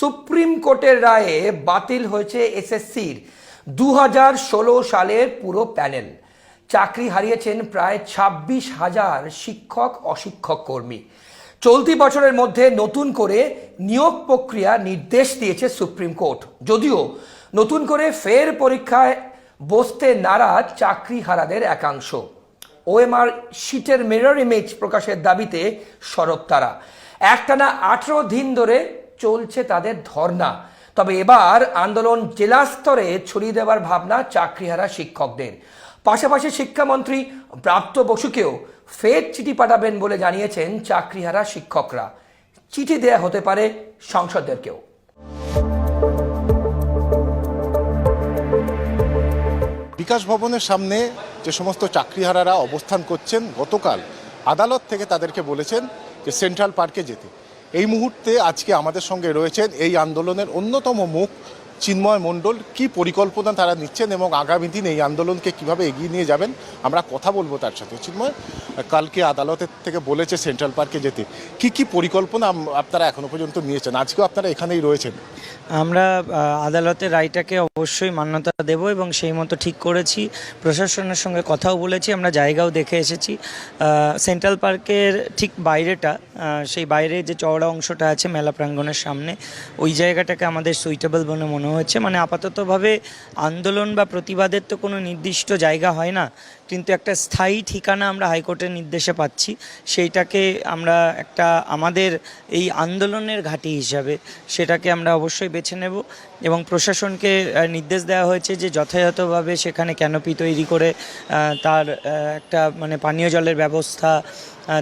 Supreme কোর্টের রায়ে বাতিল হয়েছে এসএসসির দু হাজার ষোলো সালের পুরো প্যানেল। চাকরি হারিয়েছেন প্রায় ছাব্বিশ হাজার শিক্ষক অশিক্ষক কর্মী। চলতি বছরের মধ্যে নতুন করে নিয়োগ প্রক্রিয়া নির্দেশ দিয়েছে সুপ্রিম কোর্ট। যদিও নতুন করে ফের পরীক্ষায় বসতে নারাজ চাকরি হারাদের একাংশ। ওএমআর শিটের মিরর ইমেজ প্রকাশের দাবিতে সরব তারা। একটানা আঠেরো দিন ধরে চলছে তাদের ধর্না তবে এবার আন্দোলন জেলা স্তরে ছড়িয়ে দেওয়ার ভাবনা চাকরিহারা শিক্ষকদের। পাশাপাশি শিক্ষামন্ত্রী প্রাপ্ত বসুকেও ফের চিঠি পাঠাবেন বলে জানিয়েছেন চাকরিহারা শিক্ষকরা। চিঠি দেয়া হতে পারে সংসদদেরকেও। বিকাশ ভবনের সামনে যে সমস্ত চাকরিহারারা অবস্থান করছেন, গতকাল আদালত থেকে তাদেরকে বলেছেন যে সেন্ট্রাল পার্কে যেতে। এই মুহূর্তে আজকে আমাদের সঙ্গে রয়েছেন এই আন্দোলনের অন্যতম মুখ চিন্ময় মণ্ডল, কি পরিকল্পনা তারা নিচ্ছেন এবং আগামী দিন এই আন্দোলনকে কীভাবে এগিয়ে নিয়ে যাবেন? আমরা কথা বলব তার সাথে। চিন্ময়, কালকে আদালতের থেকে বলেছে সেন্ট্রাল পার্কে যেতে। কি কি পরিকল্পনা আপনারা এখনও পর্যন্ত নিয়েছেন? আজকেও আপনারা এখানেই রয়েছেন। আমরা আদালতের রায়টাকে অবশ্যই মান্যতা দেব এবং সেই মতো ঠিক করেছি। প্রশাসনের সঙ্গে কথাও বলেছি, আমরা জায়গাও দেখে এসেছি। সেন্ট্রাল পার্কের ঠিক বাইরেটা সেই বাইরে যে চওড়া অংশটা আছে মেলা প্রাঙ্গণের সামনে, ওই জায়গাটাকে আমাদের সুইটেবল বলে মনে হচ্ছে। মানে আপাততভাবে আন্দোলন বা প্রতিবাদের তো কোনো নির্দিষ্ট জায়গা হয় না, কিন্তু একটা স্থায়ী ঠিকানা আমরা হাইকোর্টের নির্দেশে পাচ্ছি। সেইটাকে আমরা একটা আমাদের এই আন্দোলনের ঘাঁটি হিসাবে সেটাকে আমরা অবশ্যই বেছে নেব এবং প্রশাসনকে নির্দেশ দেওয়া হয়েছে যে যথাযথভাবে সেখানে ক্যানোপি তৈরি করে তার একটা মানে পানীয় জলের ব্যবস্থা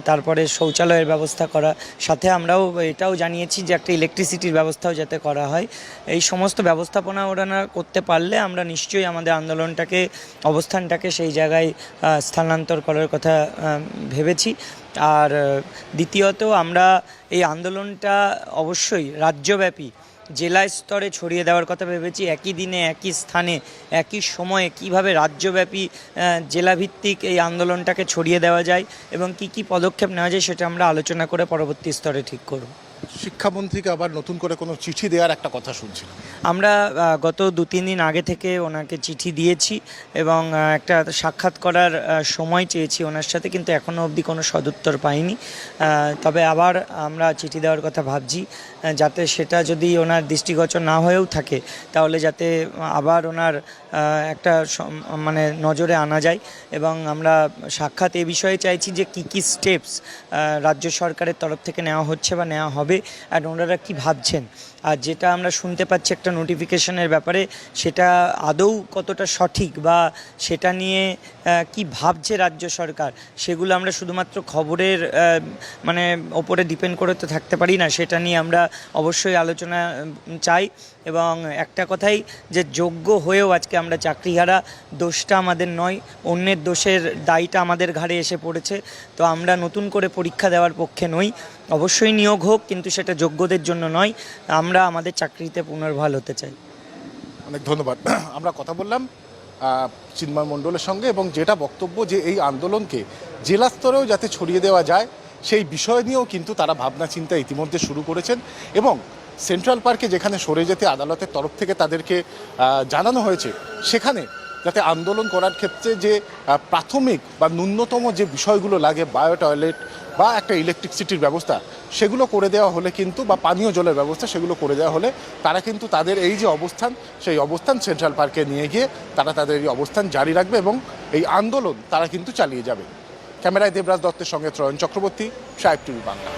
তারপরে শৌচালয়ের ব্যবস্থা করা, সাথে আমরাও এটাও জানিয়েছি যে একটা ইলেকট্রিসিটির ব্যবস্থাও যাতে করা হয়। এই সমস্ত ব্যবস্থাপনা ওরা করতে পারলে আমরা নিশ্চয়ই আমাদের আন্দোলনটাকে, অবস্থানটাকে সেই জায়গায় স্থানান্তর করার কথা ভেবেছি। আর দ্বিতীয়ত আমরা এই আন্দোলনটা অবশ্যই রাজ্যব্যাপী, জেলা স্তরে ছড়িয়ে দেওয়ার কথা ভেবেছি। একই দিনে, একই স্থানে, একই সময়ে কীভাবে রাজ্যব্যাপী জেলাভিত্তিক এই আন্দোলনটাকে ছড়িয়ে দেওয়া যায় এবং কি কি পদক্ষেপ নেওয়া যায় সেটা আমরা আলোচনা করে পরবর্তী স্তরে ঠিক করব। শিক্ষামন্ত্রীকে আবার নতুন করে কোনো চিঠি দেওয়ার একটা কথা শুনছিলাম। আমরা গত দু, তিন দিন আগে থেকে ওনাকে চিঠি দিয়েছি এবং একটা সাক্ষাৎ করার সময় চেয়েছি ওনার সাথে, কিন্তু এখনও অবধি কোনো সদুত্তর পাইনি। তবে আবার আমরা চিঠি দেওয়ার কথা ভাবছি যাতে সেটা যদি ওনার দৃষ্টিগোচর না হয়েও থাকে, তাহলে যাতে আবার ওনার একটা মানে নজরে আনা যায়। এবং আমরা সাক্ষাৎ এ বিষয়ে চাইছি যে কি কি স্টেপস রাজ্য সরকারের তরফ থেকে নেওয়া হচ্ছে বা নেওয়া হবে আর ওনারা কী ভাবছেন? আর যেটা আমরা শুনতে পাচ্ছি একটা নোটিফিকেশনের ব্যাপারে, সেটা আদৌ কতটা সঠিক বা সেটা নিয়ে কি ভাবছে রাজ্য সরকার, সেগুলো আমরা শুধুমাত্র খবরের মানে ওপরে ডিপেন্ড করে তো থাকতে পারি না, সেটা নিয়ে আমরা অবশ্যই আলোচনা চাই। এবং একটা কথাই যে যোগ্য হয়েও আজকে আমরা চাকরিহারা, দোষটা আমাদের নয়, অন্যের দোষের দায়টা আমাদের ঘাড়ে এসে পড়েছে। তো আমরা নতুন করে পরীক্ষা দেওয়ার পক্ষে নই। অবশ্যই নিয়োগ হোক, কিন্তু সেটা যোগ্যদের জন্য নয়। আমরা আমাদের চাকরিতে পুনর্বহাল হতে চাই। অনেক ধন্যবাদ। আমরা কথা বললাম চিন্ময় মণ্ডলের সঙ্গে এবং যেটা বক্তব্য যে এই আন্দোলনকে জেলা স্তরেও যাতে ছড়িয়ে দেওয়া যায়, সেই বিষয় নিয়েও কিন্তু তারা ভাবনা চিন্তা ইতিমধ্যে শুরু করেছেন এবং সেন্ট্রাল পার্কে যেখানে সরে যেতে আদালতের তরফ থেকে তাদেরকে জানানো হয়েছে, সেখানে যাতে আন্দোলন করার ক্ষেত্রে যে প্রাথমিক বা ন্যূনতম যে বিষয়গুলো লাগে বায়ো টয়লেট বা একটা ইলেকট্রিসিটির ব্যবস্থা, সেগুলো করে দেওয়া হলে কিন্তু, বা পানীয় জলের ব্যবস্থা সেগুলো করে দেওয়া হলে তারা কিন্তু তাদের এই যে অবস্থান, সেই অবস্থান সেন্ট্রাল পার্কে নিয়ে গিয়ে তারা তাদের এই অবস্থান জারি রাখবে এবং এই আন্দোলন তারা কিন্তু চালিয়ে যাবে। ক্যামেরায় দেবরাজ দত্তের সঙ্গে ত্রয়ন চক্রবর্তী, সাহেব টিভি বাংলা।